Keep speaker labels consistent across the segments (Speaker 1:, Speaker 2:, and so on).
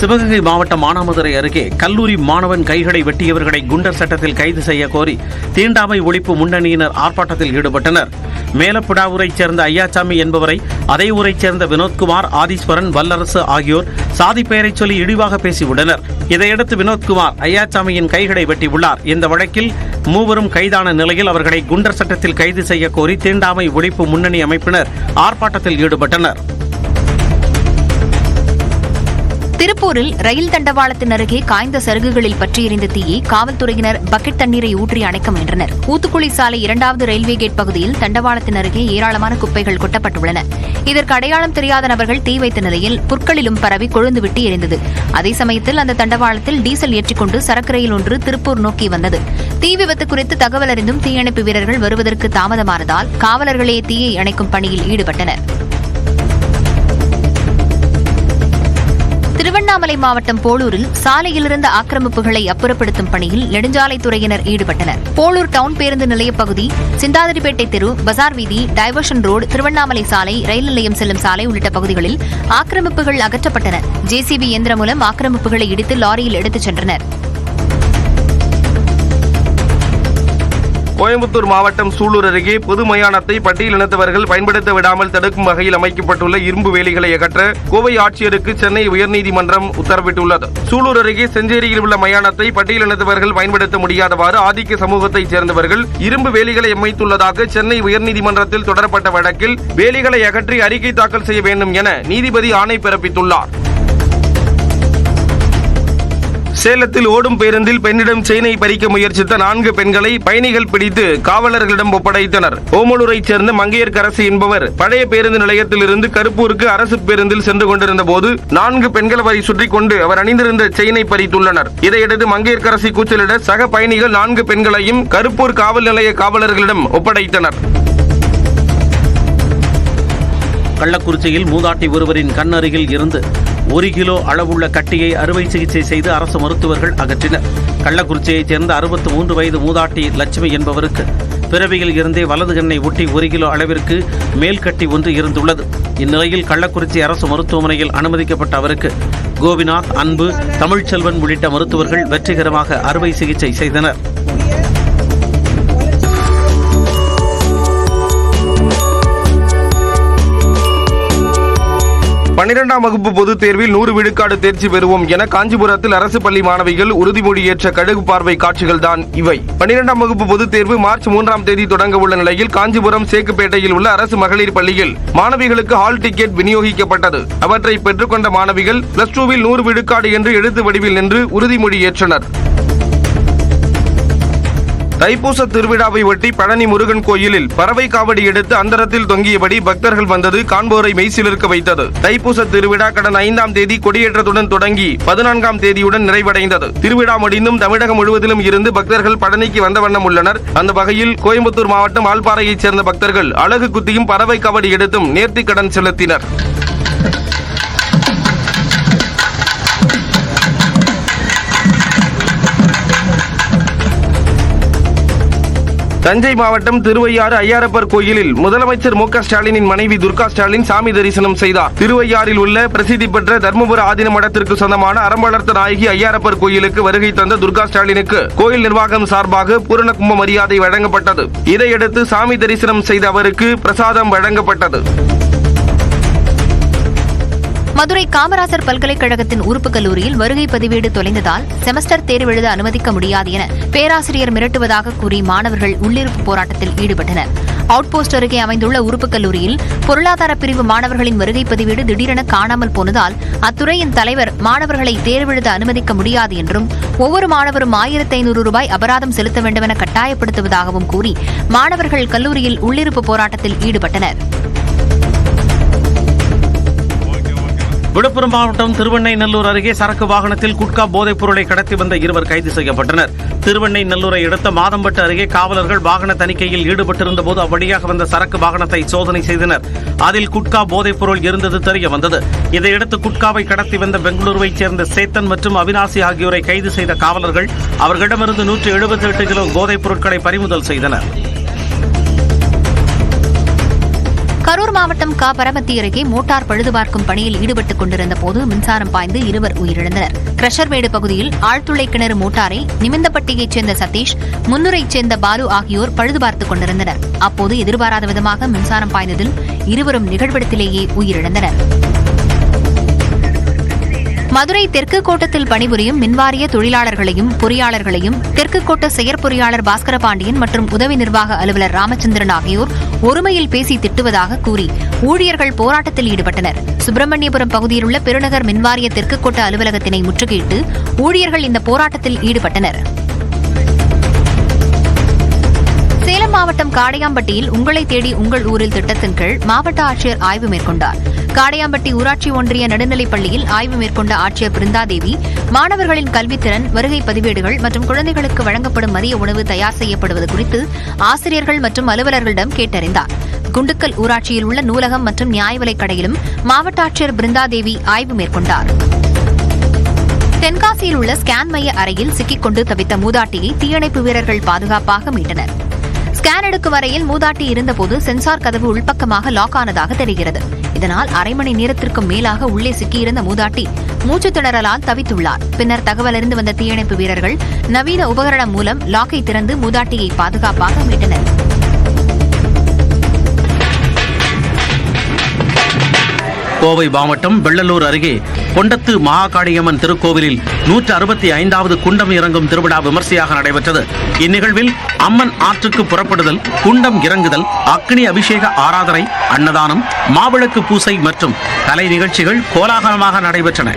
Speaker 1: சிவகங்கை மாவட்டம் மானாமதுரை அருகே கல்லூரி மாணவன் கைகளை வெட்டியவர்களை குண்டர் சட்டத்தில் கைது செய்ய கோரி தீண்டாமை ஒழிப்பு முன்னணியினர் ஆர்ப்பாட்டத்தில் ஈடுபட்டனர். மேலப்புடாவூரைச் சேர்ந்த ஐயாச்சாமி என்பவரை அதே ஊரைச் சேர்ந்த வினோத்குமார் ஆதீஸ்வரன் வல்லரசு ஆகியோர் சாதி பெயரைச் சொல்லி இழிவாக பேசியுள்ளனர். இதையடுத்து வினோத்குமார் ஐயாச்சாமியின் கைகளை வெட்டியுள்ளார். இந்த வழக்கில் மூவரும் கைதான நிலையில் அவர்களை குண்டர் சட்டத்தில் கைது செய்ய கோரி தீண்டாமை ஒழிப்பு முன்னணி அமைப்பினர் ஆர்ப்பாட்டத்தில் ஈடுபட்டனர்.
Speaker 2: திருப்பூரில் ரயில் தண்டவாளத்தின் அருகே காய்ந்த சருகுகளில் பற்றி எறிந்த தீயை காவல்துறையினர் பக்கெட் தண்ணீரை ஊற்றி அணைக்க முயன்றனர். ஊத்துக்குளி சாலை இரண்டாவது ரயில்வே கேட் பகுதியில் தண்டவாளத்தின் அருகே ஏராளமான குப்பைகள் கொட்டப்பட்டுள்ளன. இதற்கு அடையாளம் தெரியாத நபர்கள் தீ வைத்த நிலையில் புற்களிலும் பரவி கொழுந்துவிட்டு எரிந்தது. அதே சமயத்தில் அந்த தண்டவாளத்தில் டீசல் ஏற்றிக்கொண்டு சரக்கு ரயில் ஒன்று திருப்பூர் நோக்கி வந்தது. தீ விபத்து குறித்து தகவல் அறிந்தும் தீயணைப்பு வீரர்கள் வருவதற்கு தாமதமானதால் காவலர்களே தீயை அணைக்கும் பணியில் ஈடுபட்டனர். திருவண்ணாமலை மாவட்டம் போலூரில் சாலையிலிருந்த ஆக்கிரமிப்புகளை அப்புறப்படுத்தும் பணியில் நெடுஞ்சாலைத்துறையினர் ஈடுபட்டனர். போலூர் டவுன் பேருந்து நிலைய பகுதி சிந்தாதிரிப்பேட்டை தெரு பசார் வீதி டைவர்ஷன் ரோடு திருவண்ணாமலை சாலை ரயில் நிலையம் செல்லும் சாலை உள்ளிட்ட பகுதிகளில் ஆக்கிரமிப்புகள் அகற்றப்பட்டன. ஜேசிபி இயந்திரம் மூலம் ஆக்கிரமிப்புகளை இடித்து லாரியில் எடுத்துச் சென்றனர்.
Speaker 3: கோயம்புத்தூர் மாவட்டம் சூலூர் அருகே பொது மயானத்தை பட்டியலினத்தவர்கள் பயன்படுத்த விடாமல் தடுக்கும் வகையில் அமைக்கப்பட்டுள்ள இரும்பு வேலிகளை அகற்ற கோவை ஆட்சியருக்கு சென்னை உயர்நீதிமன்றம் உத்தரவிட்டுள்ளது. சூலூர் அருகே செஞ்சேரியில் உள்ள மயானத்தை பட்டியலினத்தவர்கள் பயன்படுத்த முடியாதவாறு ஆதிக்க சமூகத்தைச் சேர்ந்தவர்கள் இரும்பு வேலிகளை அமைத்துள்ளதாக சென்னை உயர்நீதிமன்றத்தில் தொடரப்பட்ட வழக்கில் வேலிகளை அகற்றி அறிக்கை தாக்கல் செய்ய வேண்டும் என நீதிபதி ஆணை பிறப்பித்துள்ளார். சேலத்தில் ஓடும் பேருந்தில் பெண்ணிடம் செயினை பறிக்க முயற்சித்த நான்கு பெண்களை பயணிகள் பிடித்து காவலர்களிடம் ஒப்படைத்தனர். ஓமலூரைச் சேர்ந்த மங்கையர்கரசு என்பவர் பழைய பேருந்து நிலையத்திலிருந்து கருப்பூருக்கு அரசு பேருந்தில் சென்று கொண்டிருந்த போது நான்கு பெண்கள் அவரை சுற்றி கொண்டு அவர் அணிந்திருந்த செயினை பறித்துள்ளனர். இதையடுத்து மங்கையர்கரசி கூச்சலிட சக பயணிகள் நான்கு பெண்களையும் கருப்பூர் காவல் நிலைய காவலர்களிடம் ஒப்படைத்தனர்.
Speaker 1: கள்ளக்குறிச்சியில் மூதாட்டி ஒருவரின் கண்ணருகில் இருந்து ஒரு கிலோ அளவுள்ள கட்டியை அறுவை சிகிச்சை செய்து அரசு மருத்துவர்கள் அகற்றினர். கள்ளக்குறிச்சியைச் சேர்ந்த அறுபத்தி மூன்று வயது மூதாட்டி லட்சுமி என்பவருக்கு பிறவியில் இருந்தே வலது கண்ணை ஒட்டி ஒரு கிலோ அளவிற்கு மேல் கட்டி ஒன்று இருந்துள்ளது. இந்நிலையில் கள்ளக்குறிச்சி அரசு மருத்துவமனையில் அனுமதிக்கப்பட்ட அவருக்கு கோபிநாத் அன்பு தமிழ்ச்செல்வன் உள்ளிட்ட மருத்துவர்கள் வெற்றிகரமாக அறுவை சிகிச்சை செய்தனர்.
Speaker 3: பன்னிரெண்டாம் வகுப்பு பொதுத் தேர்வில் நூறு விழுக்காடு தேர்ச்சி பெறுவோம் என காஞ்சிபுரத்தில் அரசு பள்ளி மாணவிகள் உறுதிமொழி ஏற்ற கடுகு பார்வை காட்சிகள் தான் இவை. பன்னிரெண்டாம் வகுப்பு பொதுத் தேர்வு மார்ச் மூன்றாம் தேதி தொடங்க உள்ள நிலையில் காஞ்சிபுரம் சேக்குப்பேட்டையில் உள்ள அரசு மகளிர் பள்ளியில் மாணவிகளுக்கு ஹால் டிக்கெட் விநியோகிக்கப்பட்டது. அவற்றை பெற்றுக்கொண்ட மாணவிகள் பிளஸ் டூவில் நூறு விழுக்காடு என்று எழுத்து வடிவில் நின்று உறுதிமொழி ஏற்றனர் தைப்பூச திருவிழாவை ஒட்டி பழனி முருகன் கோயிலில் பறவை காவடி எடுத்து அந்தரத்தில் தொங்கியபடி பக்தர்கள் வந்தது காண்போரை மெய்சிலிருக்க வைத்தது. தைப்பூச திருவிழா கடந்த ஐந்தாம் தேதி கொடியேற்றத்துடன் தொடங்கி பதினான்காம் தேதியுடன் நிறைவடைந்தது. திருவிழா முடிந்தும் தமிழகம் முழுவதிலும் இருந்து பக்தர்கள் பழனிக்கு வந்த வண்ணம் உள்ளனர். அந்த வகையில் கோயம்புத்தூர் மாவட்டம் ஆல்பாறையைச் சேர்ந்த பக்தர்கள் அழகு குத்தியும் பறவை காவடி எடுத்தும் நேர்த்திக்கடன் செலுத்தினர். தஞ்சை மாவட்டம் திருவையாறு ஐயாரப்பர் கோயிலில் முதலமைச்சர் மு ஸ்டாலினின் மனைவி துர்கா ஸ்டாலின் சாமி தரிசனம் செய்தார். திருவையாறில் உள்ள பிரசித்தி பெற்ற தர்மபுர ஆதீன மடத்திற்கு சொந்தமான அறம்பளர்த்த நாயகி ஐயாரப்பர் கோயிலுக்கு வருகை தந்த துர்கா ஸ்டாலினுக்கு கோயில் நிர்வாகம் சார்பாக பூரண கும்ப மரியாதை வழங்கப்பட்டது. இதையடுத்து சாமி தரிசனம் செய்த அவருக்கு பிரசாதம் வழங்கப்பட்டது.
Speaker 2: மதுரை காமராசர் பல்கலைக்கழகத்தின் உறுப்பு கல்லூரியில் வருகை பதிவேடு தொலைந்ததால் செமஸ்டர் தேர்வு எழுத அனுமதிக்க முடியாது என பேராசிரியர் மிரட்டுவதாக கூறி மாணவர்கள் உள்ளிருப்பு போராட்டத்தில் ஈடுபட்டனர். அவுட்போஸ்ட் அருகே அமைந்துள்ள உறுப்பு கல்லூரியில் பொருளாதார பிரிவு மாணவர்களின் வருகை பதிவேடு திடீரென காணாமல் போனதால் அத்துறையின் தலைவர் மாணவர்களை தேர்வெழுத அனுமதிக்க முடியாது என்றும் ஒவ்வொரு மாணவரும் ஆயிரத்தி ஐநூறு ரூபாய் அபராதம் செலுத்த வேண்டுமென கட்டாயப்படுத்துவதாகவும் கூறி மாணவர்கள் கல்லூரியில் உள்ளிருப்பு போராட்டத்தில் ஈடுபட்டனர்.
Speaker 1: விழுப்புரம் மாவட்டம் திருவெண்ணைநல்லூர் அருகே சரக்கு வாகனத்தில் குட்கா போதைப் பொருளை கடத்தி வந்த இருவர் கைது செய்யப்பட்டனர். திருவெண்ணைநல்லூரை அடுத்த மாதம்பட்டு அருகே காவலர்கள் வாகன தணிக்கையில் ஈடுபட்டிருந்த போது அவ்வழியாக வந்த சரக்கு வாகனத்தை சோதனை செய்தனர். அதில் குட்கா போதைப் பொருள் இருந்தது தெரிய வந்தது. இதையடுத்து குட்காவை கடத்தி வந்த பெங்களூருவைச் சேர்ந்த சேத்தன் மற்றும் அவினாசி ஆகியோரை கைது செய்த காவலர்கள் அவர்களிடமிருந்து நூற்று எழுபத்தி எட்டு கிலோ போதைப் பொருட்களை பறிமுதல் செய்தனர்.
Speaker 2: கரூர் மாவட்டம் க பரமத்தி அருகே மோட்டார் பழுதுபார்க்கும் பணியில் ஈடுபட்டுக் கொண்டிருந்த போது மின்சாரம் பாய்ந்து இருவர் உயிரிழந்தனர். கிரஷர்மேடு பகுதியில் ஆழ்துளை கிணறு மோட்டாரை நிமிந்தப்பட்டியைச் சேர்ந்த சதீஷ் முன்னுரைச் சேர்ந்த பாலு ஆகியோர் பழுதுபார்த்துக் கொண்டிருந்தனர். அப்போது எதிர்பாராத விதமாக மின்சாரம் பாய்ந்ததில் இருவரும் நிகழ்விடத்திலேயே உயிரிழந்தனர். மதுரை தெற்கு கோட்டத்தில் பணிபுரியும் மின்வாரிய தொழிலாளர்களையும் பொறியாளர்களையும் தெற்கு கோட்ட செயற்பொறியாளர் பாஸ்கர பாண்டியன் மற்றும் உதவி நிர்வாக அலுவலர் ராமச்சந்திரன் ஆகியோர் ஒருமையில் பேசி திட்டுவதாக கூறி ஊழியர்கள் போராட்டத்தில் ஈடுபட்டனர். சுப்பிரமணியபுரம் பகுதியில் உள்ள பெருநகர் மின்வாரிய தெற்கு கோட்ட அலுவலகத்தினை முற்றுகையிட்டு ஊழியர்கள் இந்த போராட்டத்தில் ஈடுபட்டனர். சேலம் மாவட்டம் காடையாம்பட்டியில் உங்களை தேடி உங்கள் ஊரில் திட்டத்தின் கீழ் மாவட்ட ஆட்சியர் ஆய்வு மேற்கொண்டார். காடையாம்பட்டி ஊராட்சி ஒன்றிய நடுநிலைப் பள்ளியில் ஆய்வு மேற்கொண்ட ஆட்சியர் பிருந்தாதேவி மாணவர்களின் கல்வித்திறன் வருகை பதிவேடுகள் மற்றும் குழந்தைகளுக்கு வழங்கப்படும் மதிய உணவு தயார் செய்யப்படுவது குறித்து ஆசிரியர்கள் மற்றும் அலுவலர்களிடம் கேட்டறிந்தார். குண்டுக்கல் ஊராட்சியில் உள்ள நூலகம் மற்றும் நியாய விலைக் கடையிலும் மாவட்ட ஆட்சியர் பிருந்தாதேவி ஆய்வு மேற்கொண்டார். தென்காசியில் உள்ள ஸ்கேன் மைய அறையில் சிக்கிக்கொண்டு தவித்த மூதாட்டியை தீயணைப்பு வீரர்கள் பாதுகாப்பாக மீட்டனர். ஸ்கேன் எடுக்கும் வரையில் மூதாட்டி இருந்தபோது சென்சார் கதவு உள்பக்கமாக லாக் ஆனதாக தெரிகிறது. இதனால் அரை மணி நேரத்திற்கும் மேலாக உள்ளே சிக்கியிருந்த மூதாட்டி மூச்சு திணறலால் தவித்துள்ளார். பின்னர் தகவலறிந்து வந்த தீயணைப்பு வீரர்கள் நவீன உபகரணம் மூலம் லாக்கை திறந்து மூதாட்டியை பாதுகாப்பாக மீட்டனர்.
Speaker 1: கோவை மாவட்டம் வெள்ளலூர் அருகே கொண்டத்து மகாகாளியம்மன் திருக்கோவிலில் நூற்று அறுபத்தி ஐந்தாவது குண்டம் இறங்கும் திருவிழா விமர்சையாக நடைபெற்றது. இந்நிகழ்வில் அம்மன் ஆற்றுக்கு புறப்படுதல் குண்டம் இறங்குதல் அக்னி அபிஷேக ஆராதனை அன்னதானம் மாவிளக்கு பூசை மற்றும் கலை நிகழ்ச்சிகள் கோலாகலமாக நடைபெற்றன.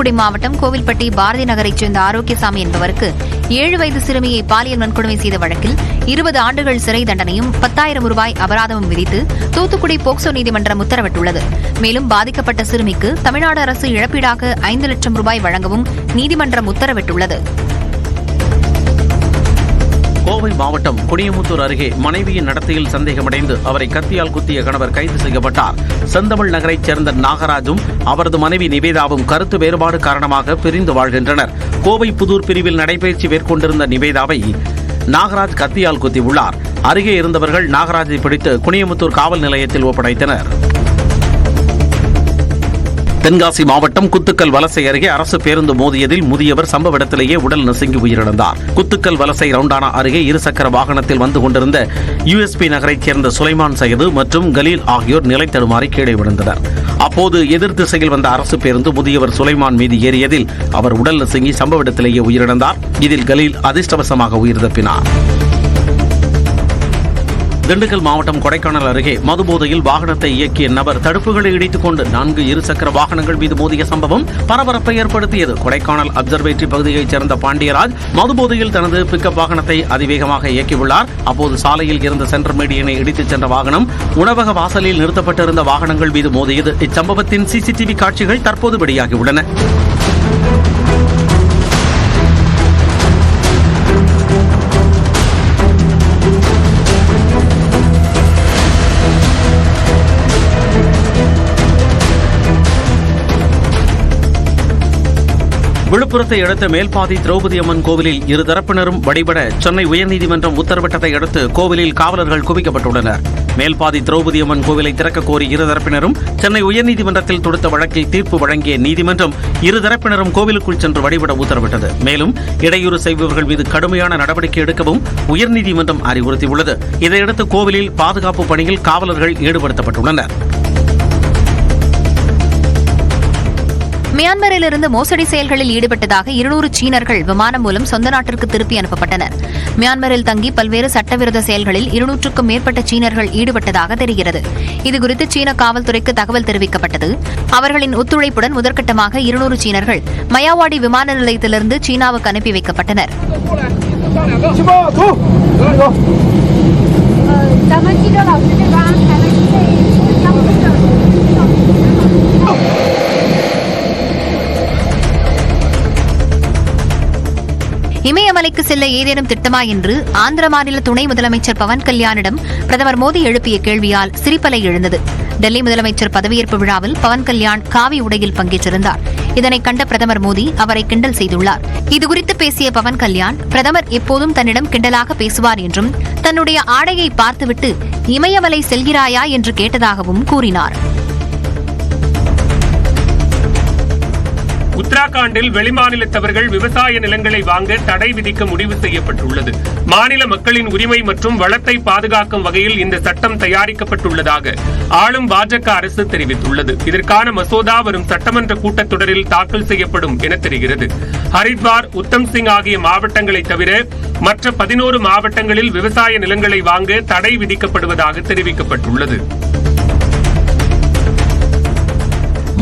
Speaker 2: தூத்துக்குடி மாவட்டம் கோவில்பட்டி பாரதி நகரைச் சேர்ந்த ஆரோக்கியசாமி என்பவருக்கு ஏழு வயது சிறுமியை பாலியல் வன்கொடுமை செய்த வழக்கில் இருபது ஆண்டுகள் சிறை தண்டனையும் பத்தாயிரம் ரூபாய் அபராதமும் விதித்து தூத்துக்குடி போக்சோ நீதிமன்றம் உத்தரவிட்டுள்ளது. மேலும் பாதிக்கப்பட்ட சிறுமிக்கு தமிழ்நாடு அரசு இழப்பீடாக ஐந்து லட்சம் ரூபாய் வழங்கவும் நீதிமன்றம் உத்தரவிட்டுள்ளது.
Speaker 1: கோவை மாவட்டம் குடியமுத்தூர் அருகே மனைவியின் நடத்தையில் சந்தேகமடைந்து அவரை கத்தியால் குத்திய கணவர் கைது செய்யப்பட்டார். செந்தமிழ் நகரைச் சேர்ந்த நாகராஜும் அவரது மனைவி நிவேதாவும் கருத்து வேறுபாடு காரணமாக பிரிந்து வாழ்கின்றனர். கோவை புதூர் பிரிவில் நடைபயிற்சி மேற்கொண்டிருந்த நிவேதாவை நாகராஜ் கத்தியால் குத்தியுள்ளார். அருகே இருந்தவர்கள் நாகராஜை பிடித்து குனியமுத்தூர் காவல் நிலையத்தில் ஒப்படைத்தனர். தென்காசி மாவட்டம் குத்துக்கல் வலசை அருகே அரசு பேருந்து மோதியதில் முதியவர் சம்பவ இடத்திலேயே உடல் நசுங்கி உயிரிழந்தார். குத்துக்கல் வலசை ரவுண்டானா அருகே இருசக்கர வாகனத்தில் வந்து கொண்டிருந்த யுஎஸ்பி நகரைச் சேர்ந்த சுலைமான் சையது மற்றும் கலீல் ஆகியோர் நிலை தடுமாறி கீழே விழுந்தனர். அப்போது எதிர் திசையில் வந்த அரசு பேருந்து முதியவர் சுலைமான் மீது ஏறியதில் அவர் உடல் நசுங்கி சம்பவ இடத்திலேயே உயிரிழந்தார். இதில் கலீல் அதிர்ஷ்டவசமாக உயிர் தப்பினார். திண்டுக்கல் மாவட்டம் கொடைக்கானல் அருகே மதுபோதையில் வாகனத்தை இயக்கிய நபர் தடுப்புகளை இடித்துக் கொண்டு நான்கு இருசக்கர வாகனங்கள் மீது மோதிய சம்பவம் பரபரப்பை ஏற்படுத்தியது. கொடைக்கானல் அப்சர்வேட்டரி பகுதியைச் சேர்ந்த பாண்டியராஜ் மதுபோதையில் தனது பிக்கப் வாகனத்தை அதிவேகமாக இயக்கியுள்ளார். அப்போது சாலையில் இருந்த சென்டர் மீடியனை இடித்துச் சென்ற வாகனம் உணவக வாசலில் நிறுத்தப்பட்டிருந்த வாகனங்கள் மீது மோதியது. இச்சம்பவத்தின் சிசிடிவி காட்சிகள் தற்போது வெளியாகியுள்ளன. விழுப்புரத்தை அடுத்த மேல்பாதி திரௌபதி அம்மன் கோவிலில் இரு தரப்பினரும் வழிபட சென்னை உயர்நீதிமன்றம் உத்தரவிட்டதை அடுத்து கோவிலில் காவலர்கள் குவிக்கப்பட்டுள்ளனர். மேல்பாதி திரௌபதி அம்மன் கோவிலை திறக்க கோரி இரு தரப்பினரும் சென்னை உயர்நீதிமன்றத்தில் தொடுத்த வழக்கில் தீர்ப்பு வழங்கிய நீதிமன்றம் இரு தரப்பினரும் கோவிலுக்குள் சென்று வழிபட உத்தரவிட்டது. மேலும் இடையூறு செய்பவர்கள் மீது கடுமையான நடவடிக்கை எடுக்கவும் உயர்நீதிமன்றம் அறிவுறுத்தியுள்ளது. இதையடுத்து கோவிலில் பாதுகாப்பு பணியில் காவலர்கள் ஈடுபடுத்தப்பட்டுள்ளனர்.
Speaker 2: மியான்மரிலிருந்து மோசடி செயல்களில் ஈடுபட்டதாக இருநூறு சீனர்கள் விமானம் மூலம் சொந்த நாட்டிற்கு திருப்பி அனுப்பப்பட்டனர். மியான்மரில் தங்கி பல்வேறு சட்டவிரோத செயல்களில் இருநூற்றுக்கும் மேற்பட்ட சீனர்கள் ஈடுபட்டதாக தெரிகிறது. இதுகுறித்து சீன காவல்துறைக்கு தகவல் தெரிவிக்கப்பட்டது. அவர்களின் ஒத்துழைப்புடன் முதற்கட்டமாக இருநூறு சீனர்கள் மயாவாடி விமான நிலையத்திலிருந்து சீனாவுக்கு அனுப்பி வைக்கப்பட்டனர். இமயமலைக்கு செல்ல ஏதேனும் திட்டமா என்று ஆந்திர மாநில துணை முதலமைச்சர் பவன் கல்யாணிடம் பிரதமர் மோடி எழுப்பிய கேள்வியால் சிரிப்பலை எழுந்தது. டெல்லி முதலமைச்சர் பதவியேற்பு விழாவில் பவன் கல்யாண் காவி உடையில் பங்கேற்றிருந்தார். இதனை கண்ட பிரதமர் மோடி அவரை கிண்டல் செய்துள்ளார். இதுகுறித்து பேசிய பவன் கல்யாண் பிரதமர் எப்போதும் தன்னிடம் கிண்டலாக பேசுவார் என்றும் தன்னுடைய ஆடையை பார்த்துவிட்டு இமயமலை செல்கிறாயா என்று கேட்டதாகவும் கூறினார்.
Speaker 4: உத்தராகண்டில் வெளிமாநிலத்தவர்கள் விவசாய நிலங்களை வாங்க தடை விதிக்க முடிவு செய்யப்பட்டுள்ளது. மாநில மக்களின் உரிமை மற்றும் வளத்தை பாதுகாக்கும் வகையில் இந்த சட்டம் தயாரிக்கப்பட்டுள்ளதாக ஆளும் பாஜக அரசு தெரிவித்துள்ளது. இதற்கான மசோதா வரும் சட்டமன்ற கூட்டத்தொடரில் தாக்கல் செய்யப்படும் என தெரிகிறது. ஹரித்வார் உத்தம் சிங் ஆகிய மாவட்டங்களை தவிர மற்ற பதினோரு மாவட்டங்களில் விவசாய நிலங்களை வாங்க தடை விதிக்கப்படுவதாக தெரிவிக்கப்பட்டுள்ளது.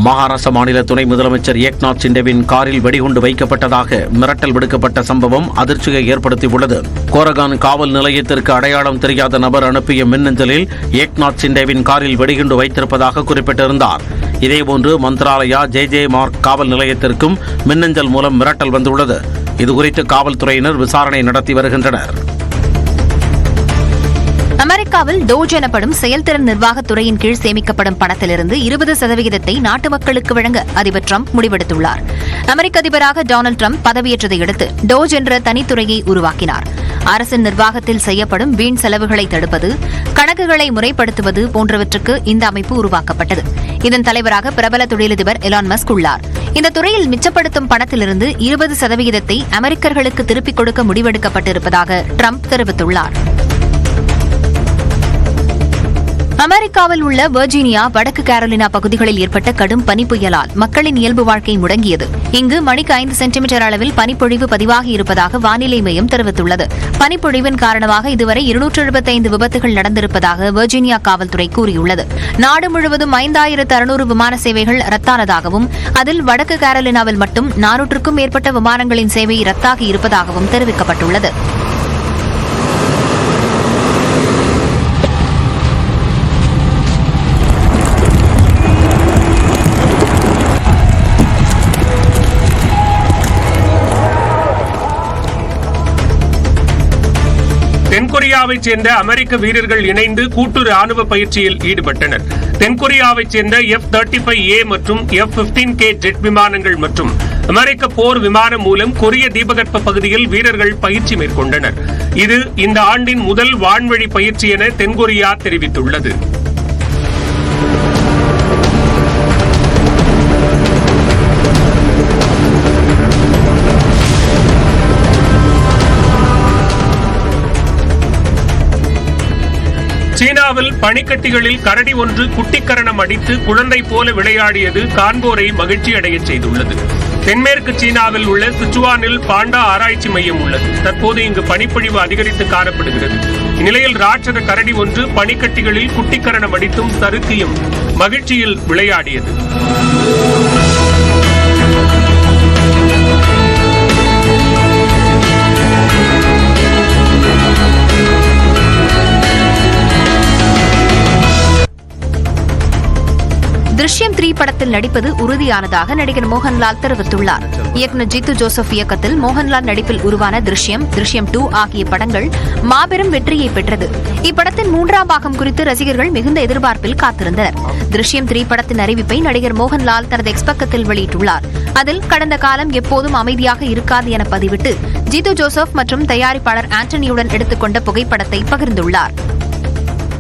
Speaker 1: மகாராஷ்டிர மாநில துணை முதலமைச்சர் ஏக்நாத் சிண்டேவின் காரில் வெடிகுண்டு வைக்கப்பட்டதாக மிரட்டல் விடுக்கப்பட்ட சம்பவம் அதிர்ச்சியை ஏற்படுத்தியுள்ளது. கோரகான் காவல் நிலையத்திற்கு அடையாளம் தெரியாத நபர் அனுப்பிய மின்னஞ்சலில் ஏக்நாத் சிண்டேவின் காரில் வெடிகுண்டு வைத்திருப்பதாக குறிப்பிட்டிருந்தார். இதேபோன்று மந்த்ராலயா ஜே ஜே மார்க் காவல் நிலையத்திற்கும் மின்னஞ்சல் மூலம் மிரட்டல் வந்துள்ளது. இதுகுறித்து காவல்துறையினர் விசாரணை நடத்தி வருகின்றனர்.
Speaker 2: அமெரிக்காவில் டோஜ் எனப்படும் செயல்திறன் நிர்வாகத் துறையின் கீழ் சேமிக்கப்படும் பணத்திலிருந்து இருபது சதவிகிதத்தை நாட்டு மக்களுக்கு வழங்க அதிபர் ட்ரம்ப் முடிவெடுத்துள்ளார். அமெரிக்க அதிபராக டொனால்டு ட்ரம்ப் பதவியேற்றதை அடுத்து டோஜ் என்ற தனித்துறையை உருவாக்கினார். அரசின் நிர்வாகத்தில் செய்யப்படும் வீண் செலவுகளை தடுப்பது கணக்குகளை முறைப்படுத்துவது போன்றவற்றுக்கு இந்த அமைப்பு உருவாக்கப்பட்டது. இதன் தலைவராக பிரபல தொழிலதிபர் எலான் மஸ்க் உள்ளார். இந்த துறையில் மிச்சப்படுத்தும் பணத்திலிருந்து இருபது சதவிகிதத்தை அமெரிக்கர்களுக்கு திருப்பிக் கொடுக்க முடிவெடுக்கப்பட்டிருப்பதாக ட்ரம்ப் தெரிவித்துள்ளார். அமெரிக்காவில் உள்ள வர்ஜீனியா வடக்கு கேரோலினா பகுதிகளில் ஏற்பட்ட கடும் பனிப்புயலால் மக்களின் இயல்பு வாழ்க்கை முடங்கியது. இங்கு மணிக்கு ஐந்து சென்டிமீட்டர் அளவில் பனிப்பொழிவு பதிவாகி இருப்பதாக வானிலை மையம் தெரிவித்துள்ளது. பனிப்பொழிவின் காரணமாக இதுவரை இருநூற்று எழுபத்தைந்து விபத்துகள் நடந்திருப்பதாக வர்ஜீனியா காவல்துறை கூறியுள்ளது. நாடு முழுவதும் ஐந்தாயிரத்து அறுநூறு விமான சேவைகள் ரத்தானதாகவும் அதில் வடக்கு கேரோலினாவில் மட்டும் நானூற்றுக்கும் மேற்பட்ட விமானங்களின் சேவை ரத்தாகி இருப்பதாகவும் தெரிவிக்கப்பட்டுள்ளது.
Speaker 4: தென்கொரியாவைச் சேர்ந்த அமெரிக்க வீரர்கள் இணைந்து கூட்டு ராணுவ பயிற்சியில் ஈடுபட்டனர். தென்கொரியாவைச் சேர்ந்த எஃப் தேர்ட்டி ஃபைவ் ஏ மற்றும் எஃப் பிப்டீன் கே ஜெட் விமானங்கள் மற்றும் அமெரிக்க போர் விமானம் மூலம் கொரிய தீபகற்ப பகுதியில் வீரர்கள் பயிற்சி மேற்கொண்டனர். இது இந்த ஆண்டின் முதல் வான்வழி பயிற்சி என தென்கொரியா தெரிவித்துள்ளது. கேரளாவில் பனிக்கட்டிகளில் கரடி ஒன்று குட்டிக்கரணம் அடித்து குழந்தை போல விளையாடியது காண்போரை மகிழ்ச்சியடைய செய்துள்ளது. தென்மேற்கு சீனாவில் உள்ள சிச்சுவானில் பாண்டா ஆராய்ச்சி மையம் உள்ளது. தற்போது இங்கு பனிப்பொழிவு அதிகரித்து காணப்படுகிறது. இந்நிலையில் ராட்சத கரடி ஒன்று பனிக்கட்டிகளில் குட்டிக்கரணம் அடித்தும் சறுக்கியும் மகிழ்ச்சியில் விளையாடியது.
Speaker 2: திருஷ்யம் த்ரீ படத்தில் நடிப்பது உறுதியானதாக நடிகர் மோகன்லால் தெரிவித்துள்ளார். இயக்குநர் ஜித்து ஜோசப் இயக்கத்தில் மோகன்லால் நடிப்பில் உருவான திருஷ்யம் திருஷ்யம் டூ ஆகிய படங்கள் மாபெரும் வெற்றியை பெற்றது. இப்படத்தின் மூன்றாம் பாகம் குறித்து ரசிகர்கள் மிகுந்த எதிர்பார்ப்பில் காத்திருந்தனர். திருஷ்யம் த்ரீ படத்தின் அறிவிப்பை நடிகர் மோகன்லால் தனது எக்ஸ்பக்கத்தில் வெளியிட்டுள்ளார். அதில் கடந்த காலம் எப்போதும் அமைதியாக இருக்காது என பதிவிட்டு ஜித்து ஜோசப் மற்றும் தயாரிப்பாளர் ஆண்டனியுடன் எடுத்துக்கொண்ட புகைப்படத்தை பகிர்ந்துள்ளார்.